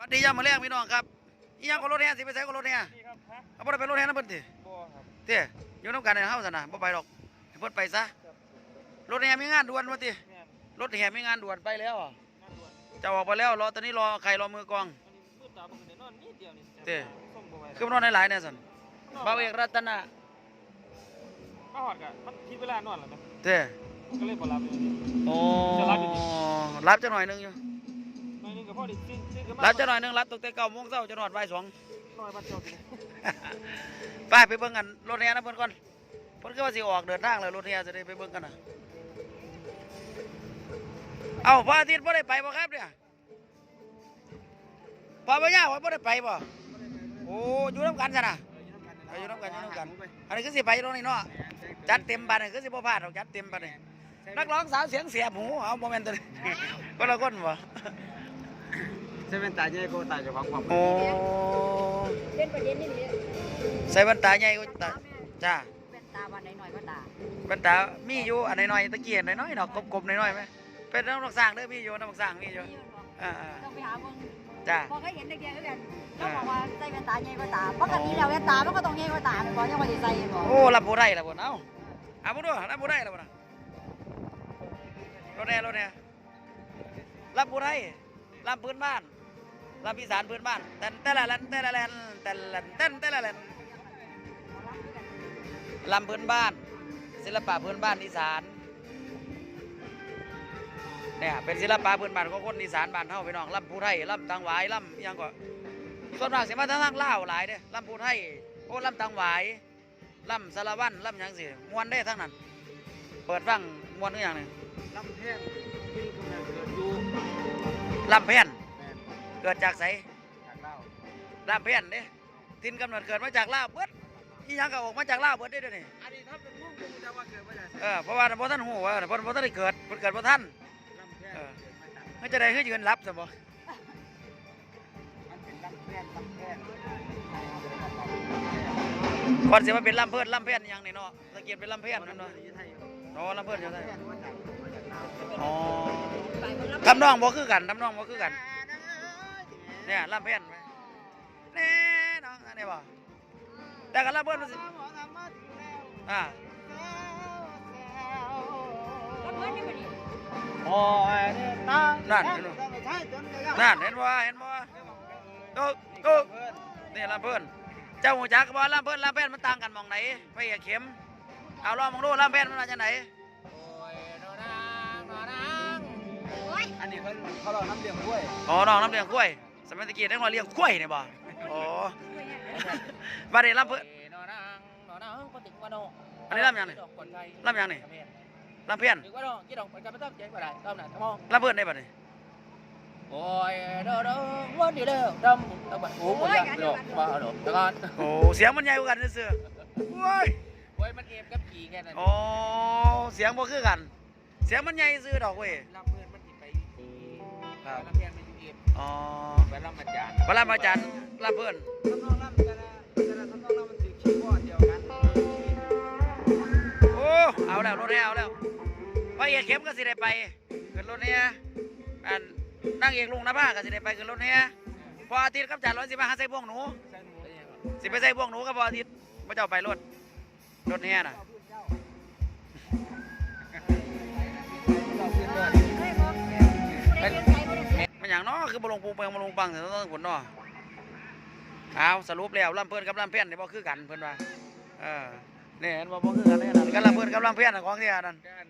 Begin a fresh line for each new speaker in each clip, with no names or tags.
สวัสดียามมาแรงพี่น้องครับอีหยังก็รถแห่สิไปใส่ก็รถแห่
นี่ครับฮะ
เอาบ่ได้ไปรถแห่นำเพิ่นติ
บัวครับ
เต้อยู่นำกันในเฮาซั่นน่ะบ่ไปหรอกให้เพิ่นไปซะรถแห่มีงานด่วนว่าติ
แม่น
รถแห่มีงานด่วนไปแล้วอะ
งานด่วน
จะออกไปแล้วรอตอนนี้รอใครรอมือกลอง
อันนี้มืดตาบ่ขึ้นได้นอนนิดเดียวนี่
เต้
ส่งบ่ไหว
คือมันนอนหลายๆแน่ซั่นเบาเอกรัตนะ
มาหอดกะมันทีเวลานอนแล้วนะ
เต้
ก็เลยบ่รับอยู่นี่
โอ้
จะรับอยู่ดิ
รับจักหน่อยหนึงอยู่
หน่ อยหนึงก็พอได้ซื้อซื้อกันมา
รับจักหน่อยหนึงรับตั้งแต่9โมงเช้าจนฮอดบ่ายสอง
น้อยบัดเจ้าสิ
ไปไปเบิ่งกันรถแห่นะเพิ่นก่อนเพิ่นคือว่าสิออกเดินทางแล้วรถแห่จะได้ไปเบิ่งกันน่ะเอ้าพระอาทิตย์บ่ได้ไปบ่ครับเนี่ยพอบ่ย่าว่าบ่ได้ไปบ่โอ้อยู่นํกันซะน่ะไปอยู่นํกันอยู่นํกันอันนี้คือสิไปตรงนี้เนาะจัดเต็มบัดนี่คือสิบ่พลาดหรอกจัดเต็มบัดนี่นักร้องสาวเสียงเสียบหูเอาบ่แม่นตัวนี้คนละคนบ่
เซเว่นตาใหญ่กว่าตาเจ้าของความ
โอ้
เล่นประเด็นนี่นี่
ใส่แว่นตาใหญ่กว่าตาจ้า
เป็นตาวันหน่อยๆก็ตา
แว่นตามีอยู่อันน้อยๆตะเกียบน้อยๆเนาะกลมๆน้อยๆไหมเป็นน้ำมักสร้างเด้อมีอยู่น้ำมักสร้างมีอยู่อ่า
ต้องไปหาเบิ่ง
ๆจ้า
พอเขาเห็นเด็กๆก็กันเขาบอกว่าใส่แว่นตาใหญ่กว่าตาปกติแล้วแว่นตามันก็ต้องใหญ่กว่าตาเป็นบ่ยังบ่ได้ใส่บ่
โอ้รับผู้ได้ละบ่เอ้าเอาบ่ดูรับผู้ได้ละบ่นะรถแน่รถแน่รับผู้ได้ รับพื้นบ้านรับอีสานพื้นบ้านแต่แต่ละลันแต่ละลันแต่ละลันแต่แต่ละลันลำพื้นบ้าน ศิลปะพื้นบ้านอีสานเนี่ยเป็นศิลปะพื้นบ้านของคนอีสานบ้านเฮาพี่น้องลำผู้ไทยลำตังหวายลำยังก็ส่วนมากสิมาทางทางลาหลายเด้ลำผู้ไทยโอ้ลำตังหวายลำสารวันลำยังสิมวนได้ทั้งนั้น เปิดฟังมวนทุกอย่างนี่
ลำแพนที่กำลังเกิดอยู่
ล่ำเพี้ยน
แม่น
เกิดจากไส
จากเล่า
ล่ำเพี้ยนเด้ทินกำเนิดเกิดมาจากลาวเบิดอีหยังก็ออกมาจากลาวเบิดได้เด้อนี่
อันนี้ถ้าเป็นพวกกูจะว่าเกิดมาจาก
เออเพราะว่าบ่ท่านฮู้ว่าเพิ่นบ่ทันได้เกิดเพิ่นเกิดบ่ทัน
ลำแพน
เออ
เกิดมาจาก
มันจะได้คือยืนรับซะบ่
มันเป็นลำแพนลำแพน
ก่อนสิมาเป็นล่ำเพิ่นล่ำเพี้ยนอีหยังนี่เนาะตะเกียบเป็นล่ำเพี้ยนนั่นเนาะ
อยู่ไทย
อ๋อล่ำเพิ่นอยู่ไส
แพนมาจากมาจากลาว
อ๋อ
ไปเบิ่งรับ
ทำนองบ่คือกันทำนองบ่คือกัน เนี่ยล่ำเพี้ยนไหมแน่น้องอันนี้บ่แต่ก็ล่ำเพิ่นมันสิ
หมอทำมาถึงแล้ว
อ่า
รับเบิ่งนี่บ่นี่
โอ้ยเนี่ยตา
นั่นเห็นบ่
ใช่จนเลย
นั่นเห็นบ่เห็นบ่ก็ก็นี่ลำเพิ่นเจ้าหูจักบ่ลำเพิ่นลำเพิ่นมันต่างกันหมองไหนไปเอกเข็มเอาลองมองดูลำเพิ่นมันมาจากไหน
อันนี้เขาเขาเราน้ำเลี้ยงด้วย
อ๋อน้องน้ำเลี้ยงกล้วย สมัยตะกี้ได้มาเลี้ยงกล้วยนี่บ่อ๋อบัดนี้ลำเพิ่น
นอนางนอนางปฏิวัติโน
อันนี้ลำยังนี่
คนไทย
ลำยังนี่ลำเพิ่น
ถือว่าโนกี่ดอกเป็นการไม่ต้องเจ๊กว่าไรต้อมหนาทั้งมอง
ลำเพิ่นได้บัดนี้
โอ้ยเด้อเด้อวันนี้เด้อดำตะบัดหูมันยังดอกมาดอกตะกอน
โอ้เสียงมันใหญ่กว่ากันซื่อๆโอ้ย
โอ้ยมันเอฟกับขี่แค่นั้น
อ๋อเสียงบ่คือกัน เสียงมันใหญ่ซื่อดอกเว้ย
ลำเพื่อนมันอยู่เอฟ
อ๋อ
ไปลำมาจาน
เวลามาจันทร์ลำเพิ่น
ทำนองลำแต่ละแต่ละทำนองลำมันถือคีย์บอร์ดเดียวกัน
โอ้เอาแล้วรถแห่เอาแล้วว่าเอกเข็มก็สิได้ไปขึ้นรถแห่อันนั่งเอกลุงนะบ้าก็สิได้ไปขึ้นรถแห่พออาทิตย์กับจันทร์ร้อยสิมาหาใส่บ่วงหนูสิไปใส่บ่วงหนูกับพออาทิตย์มาเจ้าไปรถรถแห่น่ะ
เฮ้ยบ่ผู้ใดยืนใส่บ่ได้เสีย
มัน อย่างน้อคือบ่ลงปูเปิงบ่ลงปังแต่ต้องผลน้อเอาสรุปแล้วลำเพิ่นกับลำเพี้ยนนี่บ่คือกันเพิ่นว่าเออนี่เห็นบ่บ่คือกันแน่นอนกันลำเพิ่นกับลำเพี้ยนน่ะของเที่ยนั่น
กัน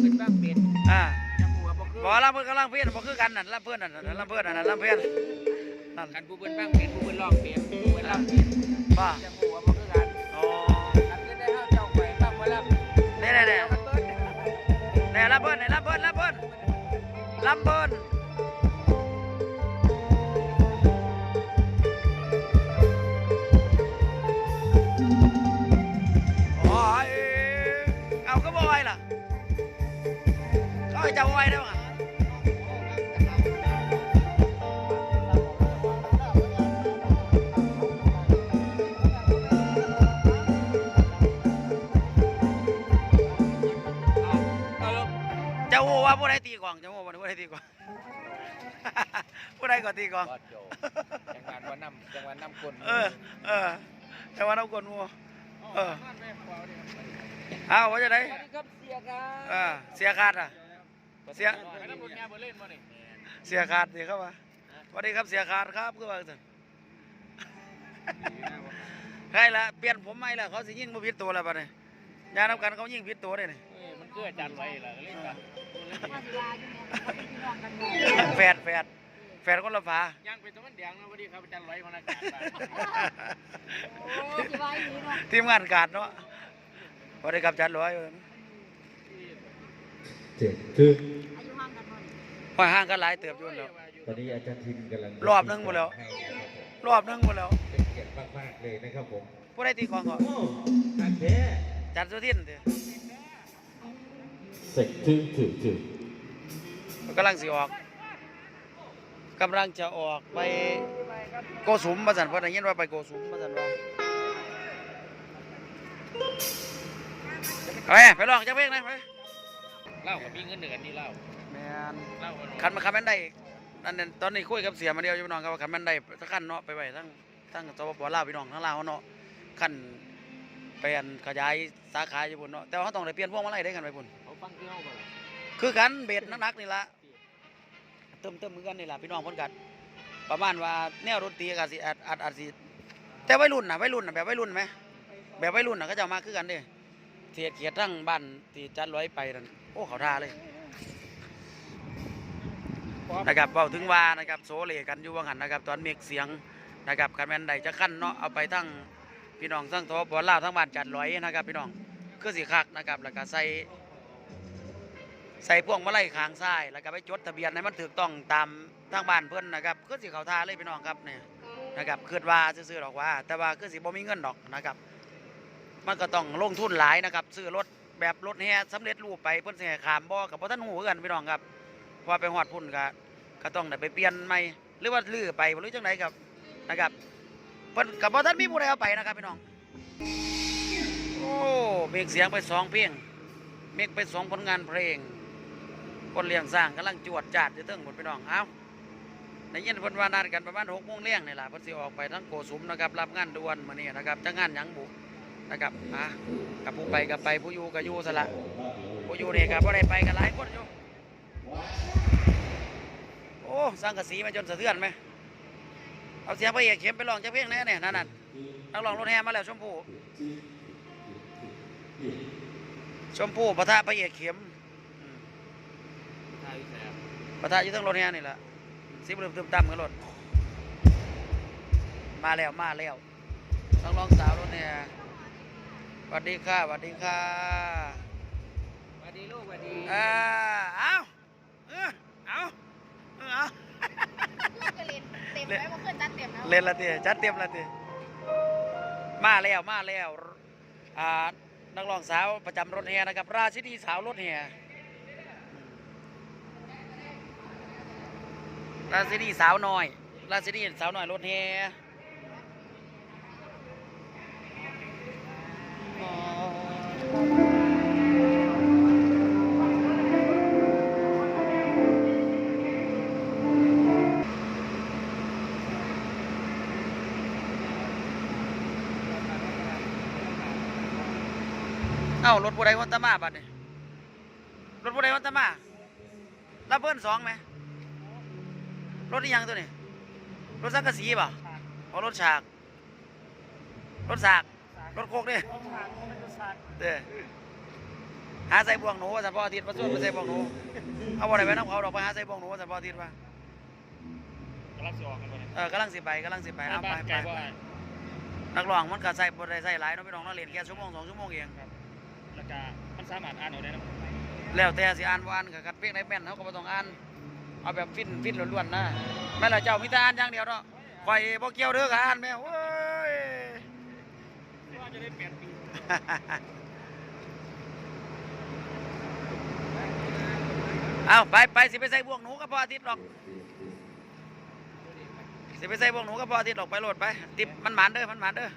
เป็นบ้างเป็น
อ่า
จังหัวบ่คือ
บ่ลำเพิ่นกับลำเพี้ยนบ่คือกันนั่นลำเพิ่นนั่นนั่นลำเพิ่นนั่นนั่นลำเพี้ยนนั่น
กันผู้เป็นบ้างเป็นผู้เป็นร้องเป็นผู้เป็นลำเป็น
ว่า
จังหัวบ่คือกัน
อ๋อ
กันก็ได้เฮาเจ้าไปบ้างบ่ลำ
นี่แหละเนี่ย
กันเบิด
นี่ลำเพิ่นนี่ลำเพิ่นลำเพิ่น ลำเพิ่นโอ้ยเอาก็บ่ไหวล่ะเจ้าไหวได้บ่
เอาลง
เจ้าฮู้ว่าผู้ใดตีกล่องเจ้า กลองผู้ใดก่อนตีกลอง
บอดโจจังหวัดว่าน้ำจังหวัดน้ำกล
เออเออแต่ว่าน้ำกลมัวเออเอาว่าจะได้
สวัสดีครับเสียครั
เออเสียขาดอะเสีย
ไอ้น้ำรุนแง่บ่เล่นบ่นี่
เสียขาดสิครับว่าสวัสดีครับเสียขาดครับคือว่าจังใครละเปลี่ยนผมใหม่ละเขาสิยิงบ่ผิดตัวแล้วบัดนี้ยานับกันเขายิงผิดตัวเลยนี่
เอ้ยมันคืออาจารย์ไว้ล่ะก็เล่นกัน
ว่าสิว่าอยู่เนี่ยเขาเป็นพี่น้องกันอยู่
แฝดแฝด แฝดคนละฝา
ย่างไปตะวันแดงนะสวัสดีครับอาจารย์ไว้พนักงานบ้าน
โอ้สิว่าอยู่เนาะ
ทีมงานการเนาะสวัสดีครับจันหลวย
เจ็ดคือ
อายุห่างกันหน่อย
ห้อยห่างกันหลายเติบอยู่แล้ว
ตอนนี้อาจารย์ทินกำลัง
รอบหนึ่งหมดแล้ว
ให้นะครับผม
รอบหนึงหมดแล้ว
เป็นเกียรติมากๆเลยนะครับผม
ผู้ใดตีกลองก่อน
โอ้อาแท้
จันสุทินเด้
เสกถึงถึงถึง
กำลังสิออก กำลังจะออกไปโกสุมมาสันเพราะได้ยินว่าไปโกสุมมาสันว่าไปไปลองจักเพลงหนะไป
เล่ากับมีเงินเดือนนี่เล่า
แมน
เล่ากัน
คันมาคันแม่นได้นั่นเนี่ยตอนนี้คุยกับเสียมาเดียวอยู่พี่น้องครับว่าคันแม่นได้สักคันเนาะไปไว้ทั้งทั้งสปปลาวพี่น้องทั้งลาวเนาะคันไปอันขยายสาขาอยู่พุ่นเนาะแต่ว่าเขาต้องได้เปลี่ยนพวงมาลัยได้กันไปพุ่น
เขาฟังที่เฮาบ่ล่ะ
คือกันเบ็ดนักๆนี่ละ เติมเติมมือกันนี่ละพี่น้องพิ่นกันประมาณว่าแนวดนตรีก็สิอาจอาจอาจสิแต่วัยรุ่นน่ะวัยรุ่นน่ะแบบวัยรุ่นไหมแบบวัยรุ่นน่ะก็จะเอามาคือกันเด้เทียดเกียรติทั้งบ้านที่จัดร้อยไปนั่นโอ้เขาท่าเลยนะครับเว้าถึงว่านะครับโซเลกันอยู่ว่าหันนะครับ ตอนเมกเสียงนะครับคันแมนใดจะขั้นเนาะเอาไปทั้งพี่น้องทั้งทบลาทั้งบ้านจัดร้อยนะครับ พี่น้องคือสิคักนะครับแล้วก็ใส่ ใส่พวงมาลัยข้างซ้ายแล้วก็ไปจดทะเบียนให้มันถูกต้องตามทางบ้านเพิ่อนนะครับคือสิเขาท่าเลยพี่น้องครับเนี่ยนะครับคิดว่าซื้อๆดอกว่า แต่ว่าคือสิบ่มีเงินดอกนะครับ มันก็ต้องลงทุนหลายนะครับ ซื้อรถแบบรถแห่สำเร็จรูปไปเพิ่อนสิให้ขามบ่อกับบ่ทันหูกันพี่น้องครับพราะว่าไปฮอดพุ่นก็ก็ต้องไปเปลี่ยนใหม่หรือว่าลื้อไปบ่รู้จังไดครับนะครับเพิ่นก็บ่ทันมีผู้ใดเอาไปนะครับพี่น้องโอ้เมีเสียงไปสองเพลงเมกไปสองผลงานเพลง คนเลี้ยงสร้างกำลังจวดจาดอยู่เติ้งหมดพี่น้องเอ้าในเยินเพิ่นว่านัดกันประมาณหกโมงเลี้ยงนี่แหละเพิ่นสิออกไปทั้งโกสุมนะครับรับงานด่วนมื้อนี้นะครับจะงานหยังบุนะครับอะกับผู้ไปกับไปผู้อยู่กับอยู่ซะละผู้อยู่นี่ก็บ่ได้ไปกันหลายคนอยู่โอ้สร้างกระสีมาจนสะเทือนไหมเอาเสียงพระเอกเข้มไปลองจักเพลงแน่เนี่ยนั่นน่ะนักร้องรถแห่มาแล้วชมพู่ชมพู่ปะทะพระเอกเข้ม ปะทะอยู่เทั้งรถแห่นี่แหละสิบเริ่มตึมตั้มกันรถมาแล้วมาแล้วต้องลองสาวรถแห่สวัสดีค่ะสวัสดีค่ะ
สวัสดีลูกสวัสดี
เออเอาเออเอาเออเอา
ก็เล่นเต็มแล้วบ่ขึ้นจัดเต็มแล้ว
เล่นละทีจัดเต็มละทีมาแล้วมาแล้วอ่านักร้องสาวประจำรถแห่นะครับ ราชินีสาวรถแห่ ราชินีสาวน้อย ราชินีสาวน้อยรถแห่อ๋อเอ้ารถผู้ใดวันตะมาบัดนี่รถผู้ใดวันตะมารับเบิ้ลสองไหม รถนี่ยังตัวนี้รถสังกะสีป่ะเอารถฉาก รถสาก รถโคกนี่
ต้องทางมันจะสัตว์
เด้อหาใส่บ่วงหนูว่าสันพ่ออาทิตย์มาส่วนไปใส่บ่วงหนูเอาบ่ได้ไปน้ำเขาดอกไปหาใส่บ่วงหนูว่าสันพ่ออาทิตย์ว่ากำ
ลังสิออกกันบ่เนี่ย
เออกำลังสิไปกำลังสิไปเอาไป
บ้าน
ไป
ไกลบ่
ไป
อะ
นักร้องมันก็ใส่บ่ได้ใส่หลายเนาะพี่น้องเนาะเรียนแค่ชั่วโมงสองชั่วโมงเอง
แล้วก็มันสามารถอ่านเอาได้นะ
แล้วแต่สิอ่านบ่อ่านก็คัดเพลงไหนแม่นเขาก็บ่ต้องอ่าน เอาแบบฟินฟินล้วนๆนะแม่นล่ะเจ้ามีแต่อ่านอย่างเดียวเนาะข่อยบ่เกี่ยวเด้อกับอ่านแม่โอ้ย
ว่าจะได้เปลี่ยนปี
เอาไปไปสิไปใส่บ่วงหนูกับพ่ออาทิตย์หรอกสิไปใส่บ่วงหนูกับพ่ออาทิตย์หรอกไปโหลดไปติบมันหมานเด้อมันหมานเด้อ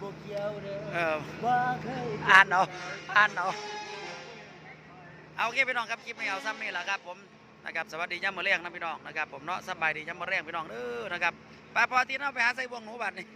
บกเกียวเด้อ
เออ
ว่าเคย
อ่านเอาอ่านเอาเอาโอเคพี่น้องครับคลิปนี้เอาซ้ำนี่แหละครับผม นะครับสวัสดีย่ำมะเรียงนะพี่น้องนะครับผมเนาะสบายดีย่ำมะเรียงพี่น้องเด้อนะครับไปพอที่เนาะไปหาใส่บ่วงหนูบัดนี่